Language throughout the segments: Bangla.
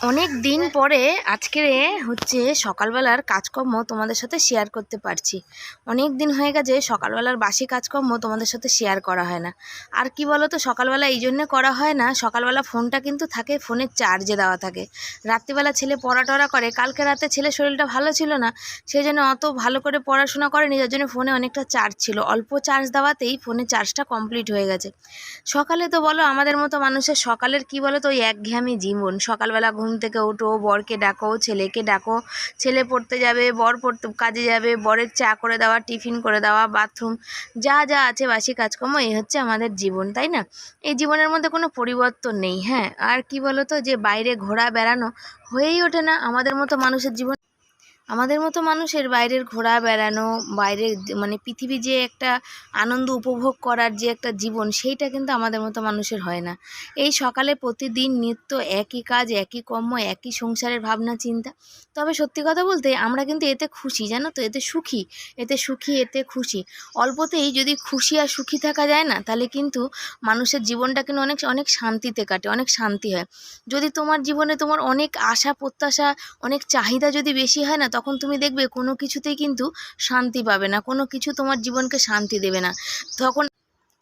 অনেক দিন পরে আজকে হচ্ছে সকালবেলার কাজকর্ম তোমাদের সাথে শেয়ার করতে পারছি। অনেক দিন হয়ে গেছে, সকালবেলার বাসি কাজকর্ম তোমাদের সাথে শেয়ার করা হয় না। আর কি বলো তো সকালবেলা এই জন্যে করা হয় না, সকালবেলা ফোনটা কিন্তু থাকে ফোনের চার্জে দেওয়া থাকে। রাত্রিবেলা ছেলে পড়া টড়া করে, কালকে রাতে ছেলে শরীরটা ভালো ছিল না সেই জন্য অত ভালো করে পড়াশোনা করেনি, যার জন্য ফোনে অনেকটা চার্জ ছিল। অল্প চার্জ দেওয়াতেই ফোনে চার্জটা কমপ্লিট হয়ে গেছে। সকালে তো বলো, আমাদের মতো মানুষের সকালের কি বলো তো ওই একঘেয়ামি জীবন। সকালবেলা ঘুম থেকে উঠো বরকে ডাকো, ছেলেকে ডাকো। ছেলে পড়তে যাবে, বর পড়তে, কাজে যাবে, বরের চা করে দেওয়া, টিফিন করে দেওয়া, বাথরুম, যা যা আছে বাসি কাজকর্ম, এই হচ্ছে আমাদের জীবন, তাই না? এই জীবনের মধ্যে কোনো পরিবর্তন নেই হ্যাঁ? আর কি বলো তো যে বাইরে ঘোরা, বেড়ানো হয়েই ওঠে না, আমাদের মতো মানুষের জীবন আমাদের মতো মানুষের বাইরের ঘোরা বেড়ানো, বাইরের মানে পৃথিবী যে একটা আনন্দ উপভোগ করার যে একটা জীবন, সেইটা কিন্তু আমাদের মতো মানুষের হয় না। এই সকালে প্রতিদিন নিত্য একই কাজ, একই কর্ম, একই সংসারের ভাবনা, চিন্তা। তবে সত্যি কথা বলতে আমরা কিন্তু এতে খুশি, জানো তো? এতে সুখী এতে সুখী, এতে খুশি। অল্পতেই যদি খুশি আর সুখী থাকা যায় না, তাহলে কিন্তু মানুষের জীবনটা কিন্তু অনেক অনেক শান্তিতে কাটে, অনেক শান্তি হয়। যদি তোমার জীবনে তোমার অনেক আশা, প্রত্যাশা, অনেক চাহিদা যদি বেশি হয় না তখন তুমি দেখবে কোনো কিছুতেই কিন্তু শান্তি পাবে না, কোনো কিছু তোমার জীবনকে শান্তি দেবে না। তখন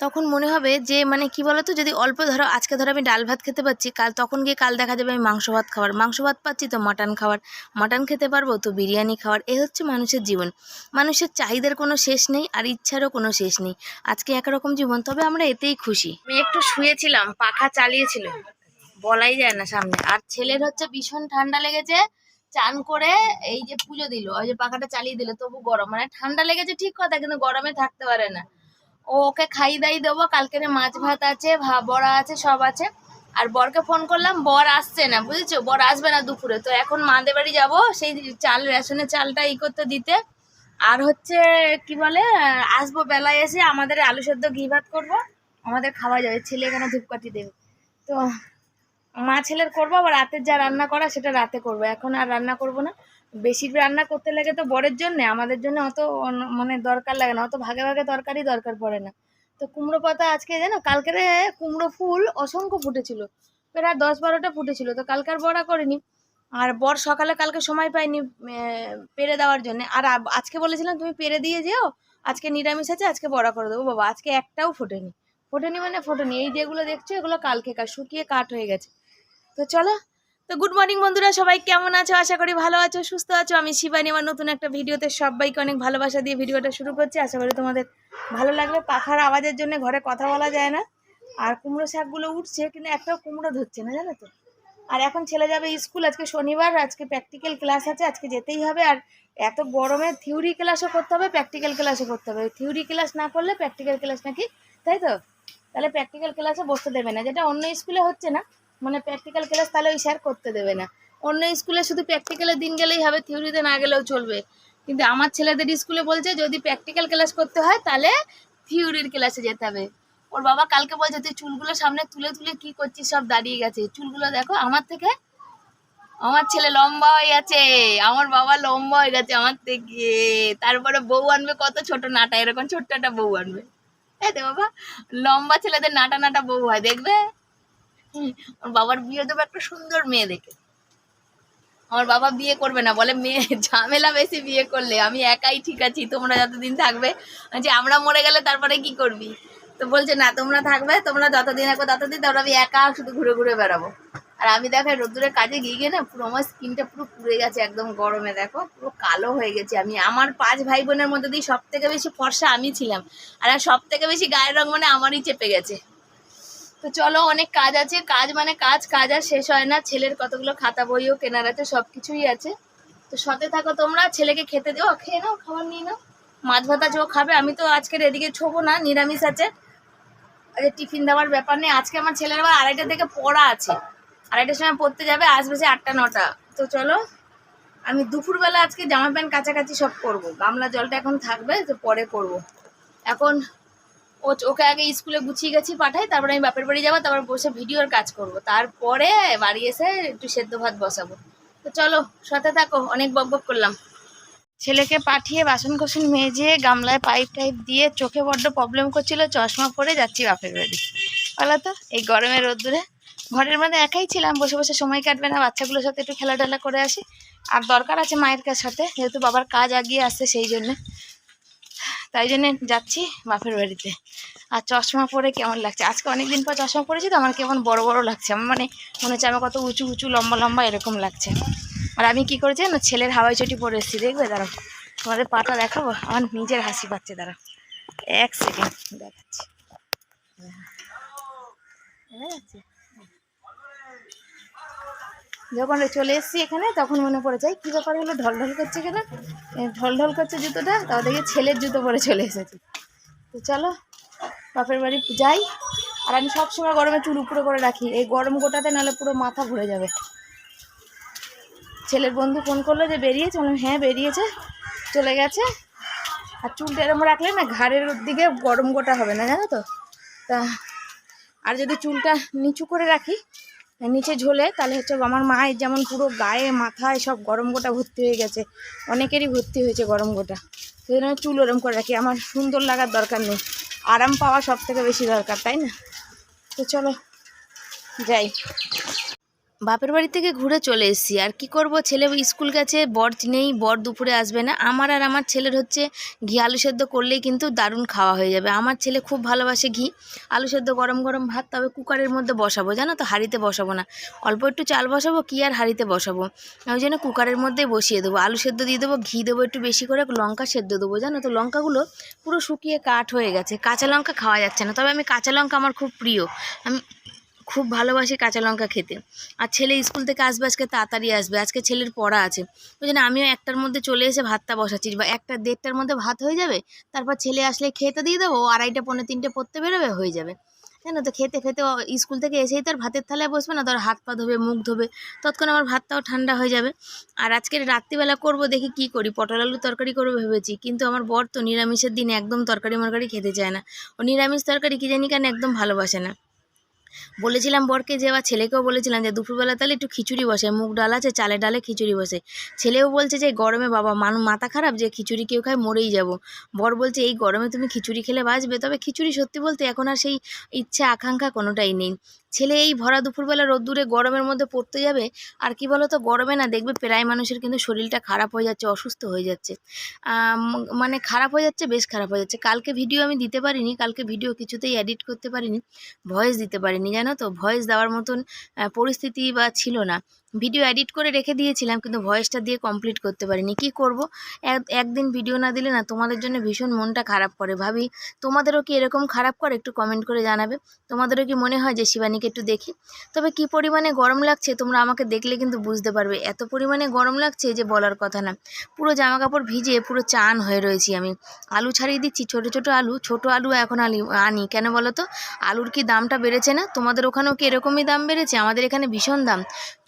তখন মনে হবে যে মানে কি বলতো, যদি অল্প ধরো, আজকে ধরো আমি ডাল ভাত খেতে পাচ্ছি, কাল তখন গিয়ে কাল দেখা যাবে আমি মাংস ভাত খাওয়ার মাংস ভাত পাচ্ছি তো মাটন খাওয়ার মাটন খেতে পারব তো বিরিয়ানি খাওয়ার এ হচ্ছে মানুষের জীবন। মানুষের চাহিদার কোনো শেষ নেই আর ইচ্ছারও কোনো শেষ নেই। আজকে একরকম জীবন, তবে আমরা এতেই খুশি। আমি একটু শুয়েছিলাম, পাখা চালিয়েছিল। বলাই যায় না সামনে। আর ছেলের হচ্ছে ভীষণ ঠান্ডা লেগেছে। চান করে এই যে পুজো দিল, ওই যে পাখাটা চালিয়ে দিল, তবু গরম। মানে ঠান্ডা লেগেছে ঠিক কথা, কিন্তু গরমে থাকতে পারে না। ও ওকে খাই দাই দেবো কালকের মাছ ভাত আছে বড়া আছে, সব আছে। আর বরকে ফোন করলাম, বর আসছে না, বুঝেছ? বর আসবে না দুপুরে। তো এখন মাদের বাড়ি যাব, সেই চাল, রেশনের চালটা ই করতে দিতে। আর হচ্ছে, কি বলে, আসব বেলায় এসে আমাদের আলু সেদ্ধ ঘি ভাত করব, আমাদের খাওয়া যাবে। ছেলে এখানে ধূপকাঠি দেবে। তো মা ছেলের করব, আবার রাতের যা রান্না করা সেটা রাতে করব। এখন আর রান্না করব না। বেশি রান্না করতে লাগে তো বরের জন্য, আমাদের জন্য অত মানে দরকার লাগে না, অত ভাগে ভাগে তরকারি দরকার পড়ে না। তো কুমড়ো পাতা আজকে জানো কালকেরে কুমড়ো ফুল অসংখ্য ফুটেছিল। প্রায় দশ বারোটা ফুটেছিল, তো কালকার বড়া করিনি। আর বর সকালে কালকে সময় পাইনি পেরে দেওয়ার জন্য। আর আজকে বলেছিলাম তুমি পেরে দিয়ে যেও, আজকে নিরামিষ আছে, আজকে বড়া করে দেবো। বাবা, আজকে একটাও ফোটেনি। ফোটেনি মানে ফোটেনি। এই যেগুলো দেখছ, এগুলো কালকে কাজ শুকিয়ে কাঠ হয়ে গেছে। তো চলো। তো গুড মর্নিং বন্ধুরা, সবাই কেমন আছো? আশা করি ভালো আছো, সুস্থ আছো। আমি শিবানী, আমার নতুন একটা ভিডিওতে সবাইকে অনেক ভালোবাসা দিয়ে ভিডিওটা শুরু করছি। আশা করি তোমাদের ভালো লাগবে পাখার আওয়াজের জন্য ঘরে কথা বলা যায় না। আর কুমড়ো শাকগুলো উঠছে, কিন্তু একটাও কুমড়ো ধরছে না, জানো তো? আর এখন ছেলে যাবে স্কুল, আজকে শনিবার, আজকে প্র্যাকটিক্যাল ক্লাস আছে, আজকে যেতেই হবে। আর এত গরমে থিওরি ক্লাসও করতে হবে প্র্যাকটিক্যাল ক্লাসও করতে হবে। থিওরি ক্লাস না করলে প্র্যাকটিক্যাল ক্লাস নাকি? তাই তো? তাহলে প্র্যাকটিক্যাল ক্লাসে বসতে দেবে না, যেটা অন্য স্কুলে হচ্ছে না। মানে প্র্যাকটিক্যাল ক্লাস তাহলে ওই স্যার করতে দেবে না। অন্য স্কুলে শুধু প্র্যাকটিক্যালের দিন গেলেই হবে থিওরিতে না গেলেও চলবে। কিন্তু আমার ছেলেদের স্কুলে বলছে, যদি প্র্যাকটিক্যাল ক্লাস করতে হয়, তাহলে থিওরির ক্লাসে যেতে হবে। ওর বাবা কালকে বলছে, তুই চুলগুলো সামনে তুলে তুলে কি করছিস, সব দাঁড়িয়ে গেছে। চুলগুলো দেখো, আমার থেকে, আমার ছেলে লম্বা হয়ে গেছে, আমার বাবা লম্বা হয়ে গেছে আমার থেকে। তারপরে বউ আনবে, কত ছোট নাটা, এরকম ছোট্ট একটা বউ আনবে। এই তো বাবা, লম্বা ছেলেদের নাটা নাটা বউ হয়, দেখবে? ওর বাবার বিয়ে দেবো একটা সুন্দর মেয়ে দেখে। আমার বাবা বিয়ে করবে না, বলে, মেয়ে, ঝামেলা বেশি বিয়ে করলে, আমি একাই ঠিক আছি, তোমরা যতদিন থাকবে। যে আমরা মরে গেলে তারপরে কি করবি? তো বলছে, না, তোমরা থাকবে, তোমরা যতদিন থাকবে ততদিন তারপরে আমি একা শুধু ঘুরে ঘুরে বেড়াবো। আর আমি দেখো, রোদ্দুরের কাজে গিয়ে গিয়ে না পুরো আমার স্কিনটা পুরো পুড়ে গেছে একদম গরমে, দেখো, পুরো কালো হয়ে গেছে। আমি, আমার পাঁচ ভাই বোনের মধ্যে দিয়ে সব থেকে বেশি ফর্সা আমি ছিলাম। আর সব থেকে বেশি গায়ের রং মানে আমারই চেপে গেছে। তো চলো, অনেক কাজ আছে। কাজ মানে কাজ কাজ আর শেষ হয় না। ছেলের কতগুলো খাতা, বইও কেনার আছে সব কিছুই আছে। তো সতে থাকো তোমরা, ছেলেকে খেতে দিও, খেয়ে নাও, খাবার নিয়ে নাও। মাছ ভাতা ও খাবে, আমি তো আজকের এদিকে ছোবো না, নিরামিষ আছে। আজকে টিফিন দেওয়ার ব্যাপার নেই। আজকে আমার ছেলের আবার আড়াইটা থেকে পড়া আছে। আড়াইটার সময় পড়তে যাবে, আসবে সে আটটা, নটা। তো চলো, আমি দুপুরবেলা আজকে জামা প্যান্ট কাছাকাছি সব করব। গামলা জলটা এখন থাকবে, তো পরে করব। এখন ও ওকে আগে স্কুলে গুছিয়ে গেছি, পাঠাই, তারপরে আমি বাপের বাড়ি যাব, তারপর বসে ভিডিওর কাজ করব। তারপরে বাড়ি এসে একটু সেদ্ধ ভাত বসাবো। তো চলো, সাথে থাকো, অনেক বক বক করলাম। ছেলেকে পাঠিয়ে বাসন কোসন মেজে গামলায় পাইপ টাইপ দিয়ে চোখে বড্ড প্রবলেম করছিল, চশমা পরে যাচ্ছি বাপের বাড়ি। বলো তো, এই গরমের রোদ্দুরে। ঘরের মধ্যে একাই ছিলাম, বসে বসে সময় কাটবে না, বাচ্চাগুলোর সাথে একটু খেলা টেলা করে আসি। আর দরকার আছে মায়ের কাছ সাথে, যেহেতু বাবার কাজ আগিয়ে আসছে সেই জন্য। তাই জন্য যাচ্ছি বাপের বাড়িতে। আর চশমা পরে কেমন লাগছে? আজকে অনেকদিন পর চশমা পরেছি তো আমার কেমন বড় বড় লাগছে। আমার মানে মনে হচ্ছে আমার কত উঁচু উঁচু, লম্বা লম্বা এরকম লাগছে। আর আমি কি করেছি না ছেলের হাওয়াই চটি পরে এসেছি, দেখবে? দাঁড়াও, তোমাদের পাটা দেখাবো? আমার নিজের হাসি পাচ্ছে, দাঁড়াও। এক সেকেন্ড দেখাচ্ছি। দেখা যাচ্ছে? যখন চলে এসেছি এখানে, তখন মনে পড়ে যায়, কী ব্যাপার হলো ঢল ঢল করছে কেন? এ ঢল ঢল করছে জুতোটা, তাও দেখি ছেলের জুতো পরে চলে এসেছি। তো চলো, বাপের বাড়ি যাই। আর আমি সবসময় গরমে চুল উপরে করে রাখি, এই গরম গোটাতে নাহলে পুরো মাথা ঘুরে যাবে। ছেলের বন্ধু ফোন করল যে বেরিয়েছে, বললাম হ্যাঁ বেরিয়েছে, চলে গেছে। আর চুলটা এরকম রাখলে না, ঘাড়ের দিকে গরম গোটা হবে না, জানো তো? তা, আর যদি চুলটা নিচু করে রাখি নিচে ঝোলে, তাহলে হচ্ছে আমার মায়ের যেমন পুরো গায়ে, মাথায় সব গরম গোটা ভর্তি হয়ে গেছে। অনেকেরই ভর্তি হয়েছে গরম গোটা। সেই জন্য চুল ওরম করে রাখি। আমার সুন্দর লাগার দরকার নেই। আরাম পাওয়া সব থেকে বেশি দরকার, তাই না? তো চলো, যাই। বাপের বাড়ি থেকে ঘুরে চলে এসেছি। আর কি করব? ছেলে স্কুল গেছে, বর নেই, বর দুপুরে আসবে না। আমার আর আমার ছেলের হচ্ছে ঘি আলু সেদ্ধ করলেই কিন্তু দারুণ খাওয়া হয়ে যাবে। আমার ছেলে খুব ভালোবাসে ঘি। আলু সেদ্ধ গরম গরম ভাত, তবে কুকারের মধ্যে বসাবো। জানো তো, হাঁড়িতে বসাবো না। অল্প একটু চাল বসাবো, কি আর হাঁড়িতে বসাবো? ওই জন্য কুকারের মধ্যে বসিয়ে দেবো। আলু সেদ্ধ দিয়ে দেবো, ঘি দেবো একটু বেশি করে, লঙ্কা সেদ্ধ দেবো। জানো তো, লঙ্কাগুলো পুরো শুকিয়ে কাঠ হয়ে গেছে। কাঁচা লঙ্কা খাওয়া যাচ্ছে না। তবে আমি কাঁচা লঙ্কা আমার খুব প্রিয়। আমি খুব ভালোবাসি কাঁচা লঙ্কা খেতে। আর ছেলে স্কুল থেকে আসবে আজকে, তাড়াতাড়ি আসবে। আজকে ছেলের পড়া আছে। ওই জন্য আমিও একটার মধ্যে চলে এসে ভাতটা বসাচ্ছি। বা একটা দেড়টার মধ্যে ভাত হয়ে যাবে, তারপর ছেলে আসলে খেতে দিয়ে দেবো। আড়াইটা পনেরো তিনটে পড়তে বেরোবে, হয়ে যাবে। জানো তো, খেতে খেতে স্কুল থেকে এসেই তো আর ভাতের থালায় বসবে না। ধর হাত পা ধোবে, মুখ ধোবে তৎক্ষণ আমার ভাতটাও ঠান্ডা হয়ে যাবে। আর আজকের রাত্রিবেলা করব, দেখি কি করি। পটল আলু তরকারি করব ভেবেছি। কিন্তু আমার বর তো নিরামিষের দিন একদম তরকারি মরকারি খেতে চায় না। ও নিরামিষ তরকারি কী জানি কেন একদম ভালোবাসে না। বলেছিলাম বরকে যে আবার ছেলেকেও বলেছিলাম যে দুপুরবেলা তাহলে একটু খিচুড়ি বসে মুখ ডাল আছে, চালে ডালে খিচুড়ি বসে। ছেলেও বলছে যে, গরমে বাবা, মানু, মাথা খারাপ যে খিচুড়ি কেউ খায়, মরেই যাব। বর বলছে, এই গরমে তুমি খিচুড়ি খেলে বাঁচবে। তবে খিচুড়ি সত্যি বলতে এখন আর সেই ইচ্ছে, আকাঙ্ক্ষা কোনোটাই নেই। ছেলে এই ভরা দুপুরবেলা রোদ্দুরে গরমের মধ্যে পড়তে যাবে? আর কি বলো তো গরমে না দেখবে প্রায় মানুষের কিন্তু শরীরটা খারাপ হয়ে যাচ্ছে, অসুস্থ হয়ে যাচ্ছে। মানে খারাপ হয়ে যাচ্ছে, বেশ খারাপ হয়ে যাচ্ছে। কালকে ভিডিও আমি দিতে পারিনি, কালকে ভিডিও কিছুতেই এডিট করতে পারিনি ভয়েস দিতে পারিনি, জানো তো? ভয়েস দেওয়ার মতন পরিস্থিতি বা ছিল না। ভিডিও এডিট করে রেখে দিয়েছিলাম, কিন্তু ভয়েসটা দিয়ে কমপ্লিট করতে পারিনি। কি করব? এক- একদিন ভিডিও না দিলে না তোমাদের জন্য ভীষণ মনটা খারাপ করে। ভাবি, তোমাদেরও কি এরকম খারাপ করে? একটু কমেন্ট করে জানাবে। তোমাদেরও কি মনে হয় যে শিবানীকে একটু দেখি। তবে কি পরিমাণে গরম লাগছে তোমরা আমাকে দেখলে কিন্তু বুঝতে পারবে। এত পরিমাণে গরম লাগছে যে বলার কথা না। পুরো জামা কাপড় ভিজে পুরো চান হয়ে রয়েছি আমি। আলু ছাড়িয়ে দিচ্ছি, ছোট ছোট আলু ছোট আলু এখন আলি আনি। কেন বলো তো আলুর কি দামটা বেড়েছে না? তোমাদের ওখানেও কি এরকমই দাম বেড়েছে? আমাদের এখানে ভীষণ দাম।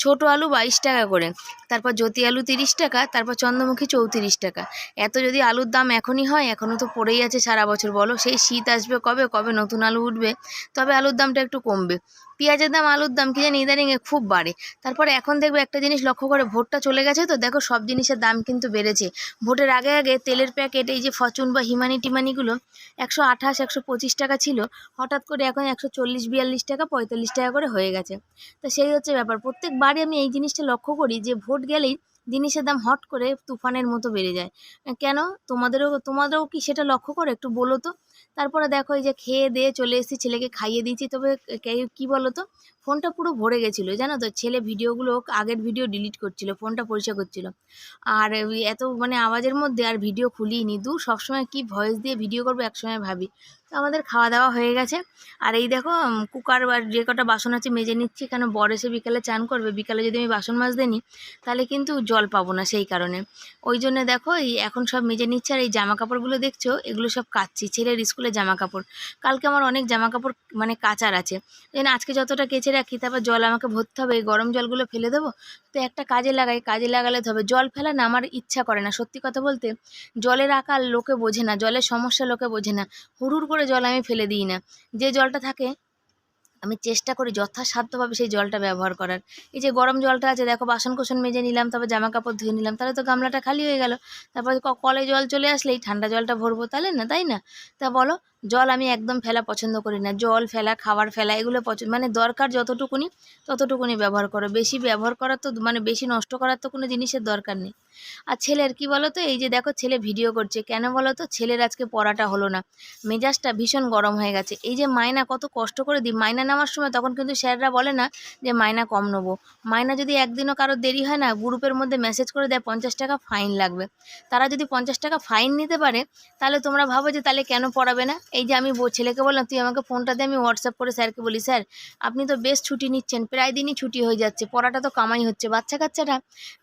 ছোট আলু বাইশ টাকা করে। তারপর জ্যোতি আলু তিরিশ টাকা, তারপর চন্দ্রমুখী চৌত্রিশ টাকা। এত যদি আলুর দাম এখনই হয়, এখনও তো পড়েই আছে সারা বছর। বলো, সেই শীত আসবে কবে? কবে নতুন আলু উঠবে? তবে আলুর দামটা একটু কমবে। পেঁয়াজের দাম, আলুর দাম কি জানি ইদানিং খুব বাড়ে। তারপর এখন দেখবে একটা জিনিস লক্ষ্য করে, ভোটটা চলে গেছে তো, দেখো সব জিনিসের দাম কিন্তু বেড়েছে। ভোটের আগে আগে তেলের প্যাকেট, এই যে ফচুন বা হিমানি টিমানিগুলো একশো আঠাশ, একশো পঁচিশ টাকা ছিল। হঠাৎ করে এখন একশো চল্লিশ, বিয়াল্লিশ টাকা, পঁয়তাল্লিশ টাকা করে হয়ে গেছে। তো সেই হচ্ছে ব্যাপার। প্রত্যেকবারই আমি এই জিনিসটা লক্ষ্য করি যে, ভোট গেলেই জিনিসের দাম হট করে তুফানের মতো বেড়ে যায়। কেন? তোমাদেরও তোমাদেরও কি সেটা লক্ষ্য করে? একটু বলো তো। তারপরে দেখো এই যে খেয়ে দিয়ে চলে এসেছি, ছেলেকে খাইয়ে দিয়েছি। তবে কী বলো তো ফোনটা পুরো ভরে গেছিল, জানো তো? ছেলে ভিডিওগুলো আগের ভিডিও ডিলিট করছিল, ফোনটা পরিষ্কার করছিল। আর এত মানে আওয়াজের মধ্যে আর ভিডিও খুলিনি। দু সবসময় কি ভয়েস দিয়ে ভিডিও করব একসময় ভাবি। তো আমাদের খাওয়া দাওয়া হয়ে গেছে। আর এই দেখো কুকার বা যে কটা বাসন আছে মেজে নিচ্ছি। কেন বর এসে বিকালে চান করবে। বিকালে যদি আমি বাসন মাজতে নিই তাহলে কিন্তু জল পাবো না সেই কারণে। ওই জন্য দেখো, এই এখন সব মেজে নিচ্ছে। আর এই জামা কাপড়গুলো দেখছ? এগুলো সব কাচ্ছি। ছেলের স্কুলের জামা কাপড় কালকে আমার অনেক জামা কাপড় মানে কাচার আছে। যেন আজকে যতটা কেচে রাখি, তারপর জল আমাকে ভরতে হবে, এই গরম জলগুলো ফেলে দেবো। তো একটা কাজে লাগাই, কাজে লাগালে হবে। জল ফেলা না আমার ইচ্ছা করে না। সত্যি কথা বলতে, জলের আকার লোকে বোঝে না, জলের সমস্যা লোকে বোঝে না। হুড়ুর করে জল আমি ফেলে দিই না। যে জলটা থাকে, আমি চেষ্টা করি যথাসাধ্যভাবে সেই জলটা ব্যবহার করার। এই যে গরম জলটা আছে, দেখো বাসন কোসন মেজে নিলাম, তারপর জামা কাপড় ধুয়ে নিলাম, তাহলে তো গামলাটা খালি হয়ে গেল। তারপর কলে জল চলে আসলেই ঠান্ডা জলটা ভরবো, তাহলে না, তাই না? তা বলো জল আমি একদম ফেলা পছন্দ করি না। জল ফেলা, খাবার ফেলা, এগুলো পছন্দ মানে দরকার যতটুকুনি, ততটুকুনি ব্যবহার করো। বেশি ব্যবহার করার তো মানে বেশি নষ্ট করার তো কোনো জিনিসের দরকার নেই। আর ছেলের কি বলো তো এই যে দেখো ছেলে ভিডিও করছে। কেন বলো তো ছেলের আজকে পড়াটা হলো না। মেজাজটা ভীষণ গরম হয়ে গেছে। এই যে মায়না কত কষ্ট করে দিই। মায়না নেওয়ার সময় তখন কিন্তু স্যাররা বলে না যে মায়না কম নেব। মায়না যদি একদিনও কারও দেরি হয় না, গ্রুপের মধ্যে মেসেজ করে দেয়, পঞ্চাশ টাকা ফাইন লাগবে। তারা যদি পঞ্চাশ টাকা ফাইন নিতে পারে, তাহলে তোমরা ভাবো যে তাহলে কেন পড়াবে না? এই যে আমি ছেলেকে বললাম, তুই আমাকে ফোনটা দিয়ে আমি হোয়াটসঅ্যাপ করে স্যারকে বলি, স্যার, আপনি তো বেশ ছুটি নিচ্ছেন, প্রায় দিনই ছুটি হয়ে যাচ্ছে, পড়াটা তো কামাই হচ্ছে, বাচ্চা কাচ্চারা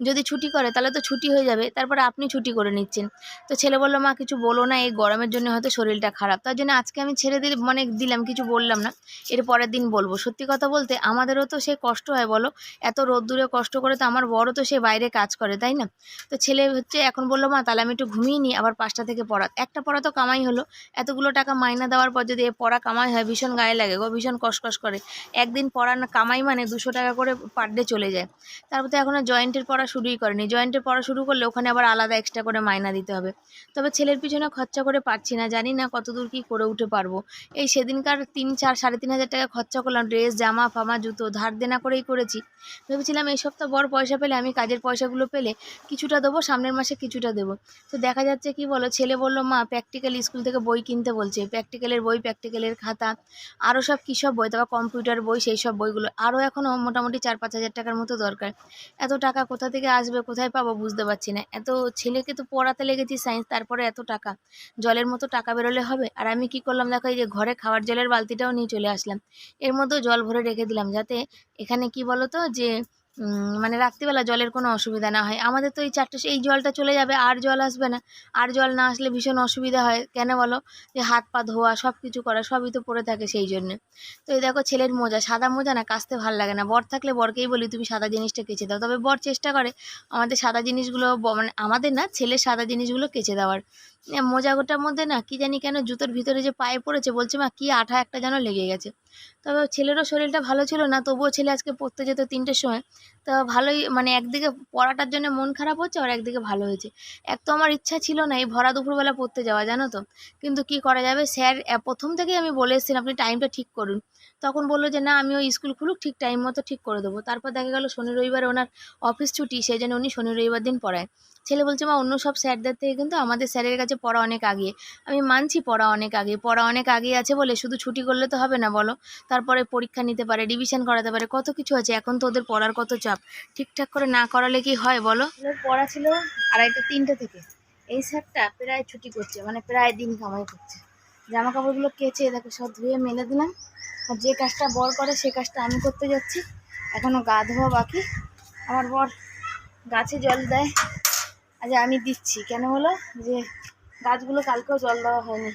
যদি ছুটি করে, তাহলে তো ছুটি হয়ে যাবে, তারপরে আপনি ছুটি করে নিচ্ছেন। তো ছেলে বলল, মা, কিছু বলো না, এই গরমের জন্য হয়তো শরীরটা খারাপ, তার জন্য আজকে আমি ছেড়ে দিলে মানে দিলাম, কিছু বললাম না, এর পরের দিন বলব। সত্যি কথা বলতে আমাদেরও তো সে কষ্ট হয়, বলো, এত রোদ্দুরে কষ্ট করে তো আমার বড় তো সে বাইরে কাজ করে, তাই না? তো ছেলে হচ্ছে এখন বলল, মা, তাহলে আমি একটু ঘুমিয়ে নিই, আবার পাঁচটা থেকে পড়া একটা পড়া তো কামাই হলো, এতগুলো টাকা মাইনা দেওয়ার পর যদি এ পড়া কামাই হয়, ভীষণ গায়ে লাগে গো, ভীষণ কসকস করে। একদিন পড়া কামাই মানে দুশো টাকা করে পার ডে চলে যায়। তারপর তো এখনও জয়েন্টের পড়া শুরুই করেনি। জয়েন্টের পড়া শুরু করলে ওখানে আবার আলাদা এক্সট্রা করে মাইনা দিতে হবে। তবে ছেলের পিছনে খরচা করে পারছি না, জানি না কতদূর কী করে উঠে পারব। এই সেদিনকার তিন, চার, সাড়ে তিন হাজার টাকা খরচা করলাম ড্রেস জামা, ফামা, জুতো, ধার দেনা করেই করেছি। ভেবেছিলাম এই সপ্তাহ বড় পয়সা পেলে, আমি কাজের পয়সাগুলো পেলে কিছুটা দেবো, সামনের মাসে কিছুটা দেবো। তো দেখা যাচ্ছে কি বলো, ছেলে বলল, মা প্র্যাকটিক্যাল স্কুল থেকে বই কিনতে বলছে। প্র্যাকটিক্যালের বই প্র্যাকটিক্যালের খাতা আরও সব কী সব বই, তারপর কম্পিউটার বই, সেই সব বইগুলো আরও এখনও মোটামুটি চার পাঁচ হাজার টাকার মতো দরকার। এত টাকা কোথা থেকে আসবে, কোথায় পাবো বুঝতে পারছি না। এত ছেলেকে তো পড়াতে লেগেছি সায়েন্স তারপরে এত টাকা। জলের মতো টাকা বেরোলে হবে? আর আমি কি করলাম দেখো, এই যে ঘরে খাওয়ার জলের বালতিটাও নিয়ে চলে আসলাম। এর মধ্যেও জল ভরে রেখে দিলাম যাতে এখানে কি বলো তো যে মানে রাত্রিবেলা জলের কোনো অসুবিধা না হয়। আমাদের তো এই চারটে, এই জলটা চলে যাবে, আর জল আসবে না। আর জল না আসলে ভীষণ অসুবিধা হয়। কেন বলো? যে হাত পা ধোয়া সব কিছু করা, সবই তো পড়ে থাকে সেই জন্যে। তো এই দেখো ছেলের মোজা, সাদা মোজা না কাচতে ভালো লাগে না। বর থাকলে বরকেই বলি, তুমি সাদা জিনিসটা কেচে দাও। তবে বর চেষ্টা করে আমাদের সাদা জিনিসগুলো মানে আমাদের না, ছেলের সাদা জিনিসগুলো কেচে দেওয়ার। মোজাগোটার মধ্যে না কি জানি কেন জুতোর ভিতরে যে পায়ে পড়েছে, বলছে, মা, কি আঠা একটা যেন লেগে গেছে। তবে ছেলেরও শরীরটা ভালো ছিল না, তবুও ছেলে আজকে পড়তে যেত তিনটের সময়। তো ভালোই মানে একদিকে পড়াটার জন্য মন খারাপ হচ্ছে আর একদিকে ভালো হয়েছে। এক তো আমার ইচ্ছা ছিল না এই ভরা দুপুরবেলা পড়তে যাওয়া, জানো তো? কিন্তু কি করা যাবে? স্যার প্রথম থেকেই আমি বলে এসেছিলাম, আপনি টাইমটা ঠিক করুন। তখন বলল যে, না, আমি ওই স্কুল খুলুক, ঠিক টাইম মতো ঠিক করে দেবো। তারপর দেখা গেলো শনি রবিবারে ওনার অফিস ছুটি, সেই জন্য উনি শনি রবিবার দিন পড়ায়। ছেলে বলছে, মা, অন্য সব স্যারদের থেকে কিন্তু আমাদের স্যারের কাছে পড়া অনেক আগে। আমি মানছি পড়া অনেক আগে, পড়া অনেক আগে আছে বলে, শুধু ছুটি করলে তো হবে না বলো। তারপরে পরীক্ষা নিতে পারে রিভিশন করাতে পারে, কত কিছু আছে। এখন তো ওদের পড়ার কত চাপ। ঠিকঠাক করে না করালে কি হয় বলো? পড়া ছিল আড়াইটা, তিনটে থেকে। এই স্যারটা প্রায় ছুটি করছে মানে প্রায় দিন কামাই করছে। জামা কাপড়গুলো কেচে দেখো সব ধুয়ে মেলে দিলাম। আর যে কাজটা বর করে, সে কাজটা আমি করতে যাচ্ছি। এখনও গা ধোয়া বাকি। আমার বর গাছে জল দেয়। আজ আমি দিচ্ছি। কেন হলো যে গাছগুলো কালকেও জল দেওয়া হয়নি।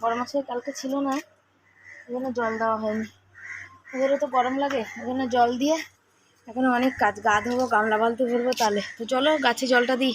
বড় মাসের কালকে ছিল না ওই জন্য জল দেওয়া হয়নি। ওদেরও তো গরম লাগে ওই জন্য জল দিয়ে এখন অনেক কাজ গা ধোবো গামলা বালতি ভরবো তাহলে। তো চলো গাছে জলটা দিই।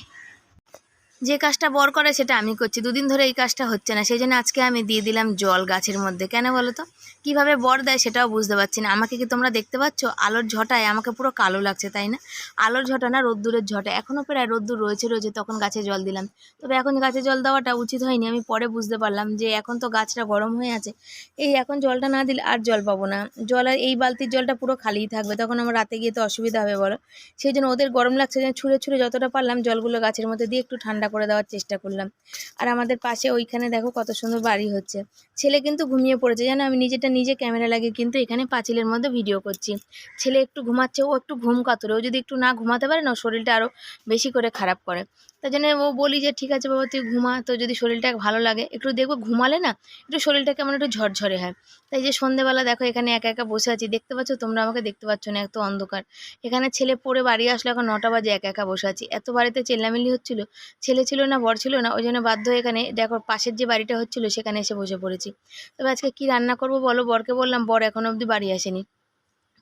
যে কাজটা বর করে সেটা আমি করছি। দুদিন ধরে এই কাজটা হচ্ছে না। সেই জন্য আজকে আমি দিয়ে দিলাম জল গাছের মধ্যে। কেন বলো তো? কীভাবে বর দেয় সেটাও বুঝতে পারছি না। আমাকে কি তোমরা দেখতে পাচ্ছ? আলোর ঝটায় আমাকে পুরো কালো লাগছে, তাই না? আলোর ঝটা না, রোদ্দুরের ঝটা। এখনও প্রায় রোদ্দুর রয়েছে রয়েছে তখন গাছে জল দিলাম। তবে এখন গাছে জল দেওয়াটা উচিত হয়নি। আমি পরে বুঝতে পারলাম যে এখন তো গাছটা গরম হয়ে আছে। এই এখন জলটা না দিলে আর জল পাবো না। জল এই বালতির জলটা পুরো খালিই থাকবে। তখন আমার রাতে গিয়ে তো অসুবিধা হবে, বলো? সেই জন্য ওদের গরম লাগছে যেন ছুঁড়ে ছুঁড়ে যতটা পারলাম জলগুলো গাছের মধ্যে দিয়ে একটু ঠান্ডা করে দেওয়ার চেষ্টা করলাম। আর আমাদের পাশে ওইখানে দেখো কত সুন্দর বাড়ি হচ্ছে। ছেলে কিন্তু ঘুমিয়ে পড়েছে, জানো? আমি নিজেটা নিজে ক্যামেরা লাগিয়ে কিন্তু এখানে পাঁচিলের মধ্যে ভিডিও করছি। ছেলে একটু ঘুমাচ্ছে, ও একটু ঘুম কাতরে। ও যদি একটু না ঘুমাতে পারে না শরীরটা আরও বেশি করে খারাপ করে। তাই জন্য ও বলি যে, ঠিক আছে বাবা, তুই ঘুমা তো যদি শরীরটা ভালো লাগে, একটু দেখব, ঘুমালে না, একটু শরীরটা কেমন একটু ঝরঝরে হয়। তাই যে সন্ধেবেলা দেখো, এখানে একা একা বসে আছি। দেখতে পাচ্ছ, তোমরা আমাকে দেখতে পাচ্ছ না, এত অন্ধকার। এখানে ছেলে পড়ে বাড়ি আসলো, এখন নটা বাজে, একা একা বসে আছি। এত বাড়িতে চেল্লামিল্লি হচ্ছিল, ছেলে ছিল না, বর ছিল না, ওই জন্য বাধ্য এখানে, দেখো, পাশের যে বাড়িটা হচ্ছিল, সেখানে এসে বসে পড়েছি। তবে আজকে কি রান্না করব বলো? বরকে বললাম, বর এখনও অবধি বাড়ি আসেনি।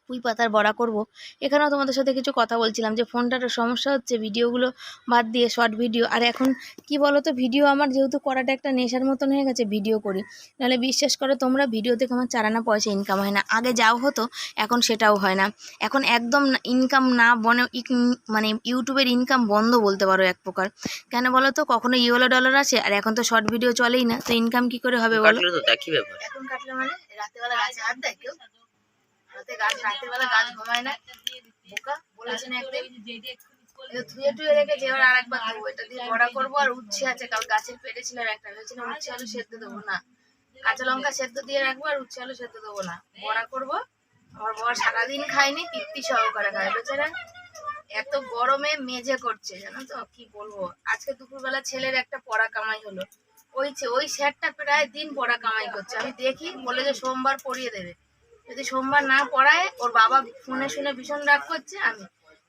পুঁই পাতার বড়া করব। এখানেও তোমাদের সাথে কিছু কথা বলছিলাম যে ফোনটার সমস্যা হচ্ছে ভিডিওগুলো বাদ দিয়ে শর্ট ভিডিও আর এখন কি বলো তো ভিডিও আমার যেহেতু করাটা একটা নেশার মতন হয়ে গেছে ভিডিও করি। নাহলে বিশ্বাস করো তোমরা ভিডিও থেকে আমার চারানা পয়সা ইনকাম হয় না। আগে যাও হতো এখন সেটাও হয় না। এখন একদম ইনকাম না বনে ইক- মানে ইউটিউবের ইনকাম বন্ধ বলতে পারো এক প্রকার। কেন বলো তো কখনো ইউলো ডলার আসে আর এখন তো শর্ট ভিডিও চলেই না। তো ইনকাম কি করে হবে বলো? এখন কাটলে মানে রাতেবেলা গাছে হাত দেয় কেউ? রাতে গাছ বেলা গাছ ঘুমায় না। বোকা বলেছেন একদিন। ধুয়ে টুয়ে আর একবার এটা দিয়ে বড়া করব, আর উচ্ছে আছে, কাল গাছের পেটে ছিল একটা। উচ্ছে আলু সেদ্ধ দেবো না। কাঁচা লঙ্কা সেদ্ধ দিয়ে রাখব, আর উচ্ছে আলু সেদ্ধ দেবো না। বড়া করব। আমার বর সারাদিন তৃপ্তি সহকারে খায়। বেচারা এত গরমে মেজে করছে, জানো তো, কি বলব? আজকে দুপুরবেলা ছেলের একটা পড়া কামাই হলো। ওই ওই স্যারটা প্রায় দিন পড়া কামাই করছে। আমি দেখি, বলে যে সোমবার পড়িয়ে দেবে। যদি সোমবার না পড়ায় ওর বাবা ফোনে শুনে ভীষণ রাগ করছে আমি।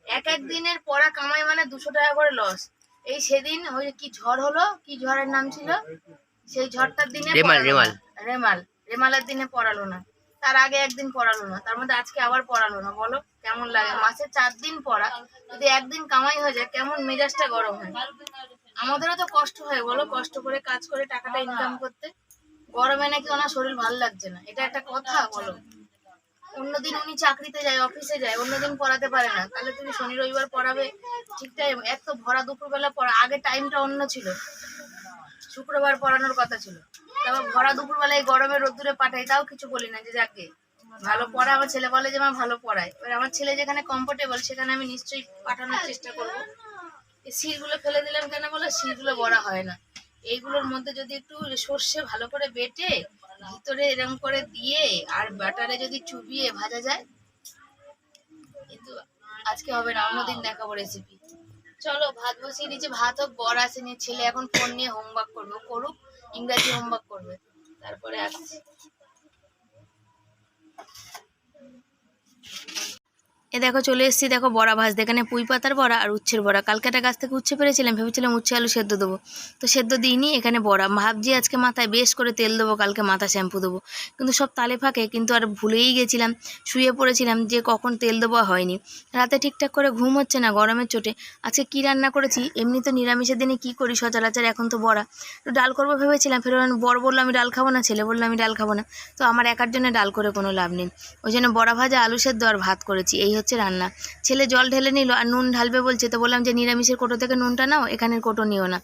এক এক দিনের পড়া কামাই মানে দুশো টাকা করে লস এই সেদিন ওই কি ঝড় হলো? কি ঝড়ের নাম ছিল? সেই ঝড়টার দিনে রেমাল, রেমাল। রেমাল। রেমালের দিনে পড়ালো না। তার আগে একদিন পড়ালো না। তার মধ্যে আজকে আবার পড়ালো না। বলো কেমন লাগে? মাসে চার দিন পড়া। যদি একদিন কামাই হয়ে যায় কেমন মেজাজটা গরম হয়? আমাদেরও তো কষ্ট হয় বলো। কষ্ট করে কাজ করে টাকাটা ইনকাম করতে। গরমে নাকি ওনার শরীর ভালো লাগছে না। এটা একটা কথা বলো। অন্যদিন উনি চাকরিতে যায় অফিসে যায়, অন্যদিন পড়াতে পারে না। তাহলে তুমি শনি, রবিবার পড়াবে, ঠিক টাইম এক তো ভরা দুপুরবেলা পড়া, আগে টাইমটা অন্য ছিল। শুক্রবার পড়ানোর কথা ছিল। তারপর ভরা দুপুরবেলা এই গরমে রোদ্দুরে পাঠাই তাও কিছু বলি না যে যাকে। ভালো পড়া, আমার ছেলে বলে যে মা ভালো পড়ায়। এবার আমার ছেলে যেখানে কমফোর্টেবল সেখানে আমি নিশ্চয়ই পাঠানোর চেষ্টা করব। এই শিলগুলো ফেলে দিলাম কেন বলে? শিলগুলো বড়া হয় না। এইগুলোর মধ্যে যদি একটু সর্ষে ভালো করে বেটে ভিতরে এরম করে দিয়ে আর ব্যাটারে যদি চুবিয়ে ভাজা যায়, কিন্তু আজকে হবে না, অন্যদিন দেখাবো রেসিপি চলো, ভাত বসিয়ে দিয়েছি ভাত হোক বর আসেনি, ছেলে এখন ফোন নিয়ে হোমওয়ার্ক করবে, করুক, ইংরাজি হোমওয়ার্ক করবে। তারপরে আসছি। এ দেখো চলে এসেছি, দেখো বড়া ভাজতে এখানে পুঁই পাতার বড়া আর উচ্ছের বড়া। কালকে একটা গাছ থেকে উচ্ছে পেরেছিলাম, ভেবেছিলাম উচ্ছে, আলু সেদ্ধ দেবো। তো সেদ্ধ দিইনি, এখানে বড়া। ভাবছি আজকে মাথায় বেশ করে তেল দেবো, কালকে মাথা শ্যাম্পু দেবো। কিন্তু সব তালে ফাঁকে, কিন্তু আর ভুলেই গেছিলাম, শুয়ে পড়েছিলাম যে কখন তেল দেবো হয়নি। রাতে ঠিকঠাক করে ঘুম হচ্ছে না, গরমের চোটে। আজকে কী রান্না করেছি, এমনি তো নিরামিষের দিনে কী করি, সচরাচর এখন তো বড়া। তো ডাল করব ভেবেছিলাম, ফের বর বলল, আমি ডাল খাব না, ছেলে বলল, আমি ডাল খাব না। তো আমার একার জন্য ডাল করে কোনো লাভ নেই। ওই জন্য বড়া ভাজা, আলু সেদ্ধ আর ভাত করেছি, এই হচ্ছে রান্না। ছেলে জল ঢেলে নিল আর নুন ঢালবে বলছে, তো বললাম যে নিরামিষের কোটো থেকে নুনটা নাও, এখানের কোটো নিও না।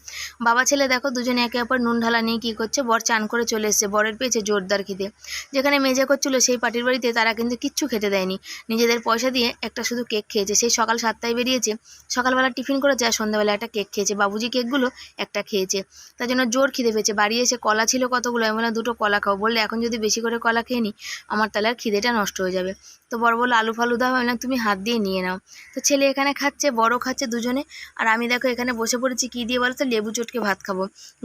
বাবা ছেলে দেখো দুজনে একে অপর নুন ঢালা নিয়ে কী করছে, বর চান করে চলে এসছে, বরের পেয়েছে জোরদার খিদে। যেখানে মেজে করছিল সেই পার্টির বাড়িতে তারা কিন্তু কিচ্ছু খেতে দেয়নি। নিজেদের পয়সা দিয়ে একটা শুধু কেক খেয়েছে। সেই সকাল সাতটায় বেরিয়েছে, সকালবেলা টিফিন করেছে আর সন্ধ্যাবেলা একটা কেক খেয়েছে। বাবুজি কেকগুলো একটা খেয়েছে। তার জন্য জোর খিদে পেয়েছে। বাড়ি এসে কলা ছিল কতগুলো? আমি বললাম, দুটো কলা খাও। বললে, এখন যদি বেশি করে কলা খেয়ে নিই আমার তাহলে আর খিদেটা নষ্ট হয়ে যাবে। তো বড় বলল, আলু ফালু দাও। আমি বললাম তুমি হাত দিয়ে নিয়ে নাও। তো ছেলে এখানে খাচ্ছে, বড় খাচ্ছে দুজনে। আর আমি দেখো এখানে বসে পড়েছি, কী দিয়ে বলো তো? লেবু চটকে ভাত খাব।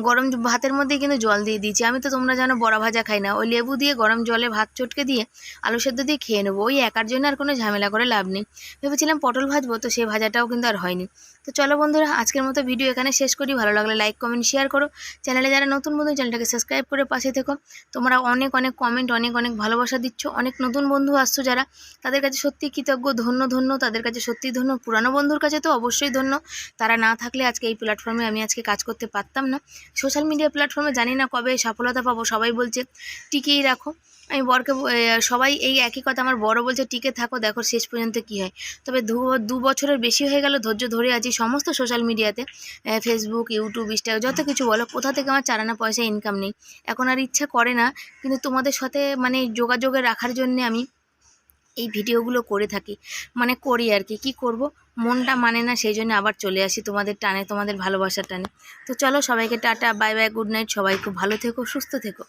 গরম ভাতের মধ্যে কিন্তু জল দিয়ে দিয়েছি। আমি তো তোমরা জানো বড়া ভাজা খাই না। ওই লেবু দিয়ে গরম জলে ভাত চটকে দিয়ে আলু সেদ্ধ দিয়ে খেয়ে নেব। ওই একার জন্য আর কোনো ঝামেলা করে লাভ নেই। ভেবেছিলাম পটল ভাজবো, তো সেই ভাজাটাও কিন্তু আর হয়নি। তো চলো বন্ধুরা, আজকের মতো ভিডিও এখানে শেষ করি। ভালো লাগলে লাইক কমেন্ট শেয়ার করো। চ্যানেলে যারা নতুন বন্ধু, চ্যানেলটাকে সাবস্ক্রাইব করে পাশে থেকো। তোমরা অনেক অনেক কমেন্ট অনেক অনেক ভালোবাসা দিচ্ছ। অনেক নতুন বন্ধু আসছো যারা, তাদের কাছে সত্যি কৃতজ্ঞ। ধন্য ধন্য, তাদের কাছে সত্যি ধন্য। পুরানো বন্ধুর কাছে তো অবশ্যই ধন্য। তারা না থাকলে আজকে এই প্ল্যাটফর্মে আমি আজকে কাজ করতে পারতাম না। সোশ্যাল মিডিয়া প্ল্যাটফর্মে জানি না কবে সফলতা পাবো, সবাই বলছে, টিকেই রাখো। আমি বরকে সবাই এই একই কথা আমার বড় বলছে, টিকে থাকো, দেখো শেষ পর্যন্ত কি হয়। তবে দু বছরের বেশি হয়ে গেল ধৈর্য ধরে আছি সমস্ত সোশ্যাল মিডিয়াতে ফেসবুক ইউটিউব ইনস্টাগ্রাম যত কিছু বলো, কোথা থেকে আমার চারানা পয়সা ইনকাম নেই। এখন আর ইচ্ছা করে না, কিন্তু তোমাদের সাথে মানে যোগাযোগে রাখার জন্যে আমি এই ভিডিওগুলো করে থাকি। মানে করি আর কি কী করব? মনটা মানে না, সেই জন্য আবার চলে আসি তোমাদের টানে, তোমাদের ভালোবাসার টানে। তো চলো সবাইকে tata, bye bye, good night, সবাই খুব ভালো থেকো, সুস্থ থেকো।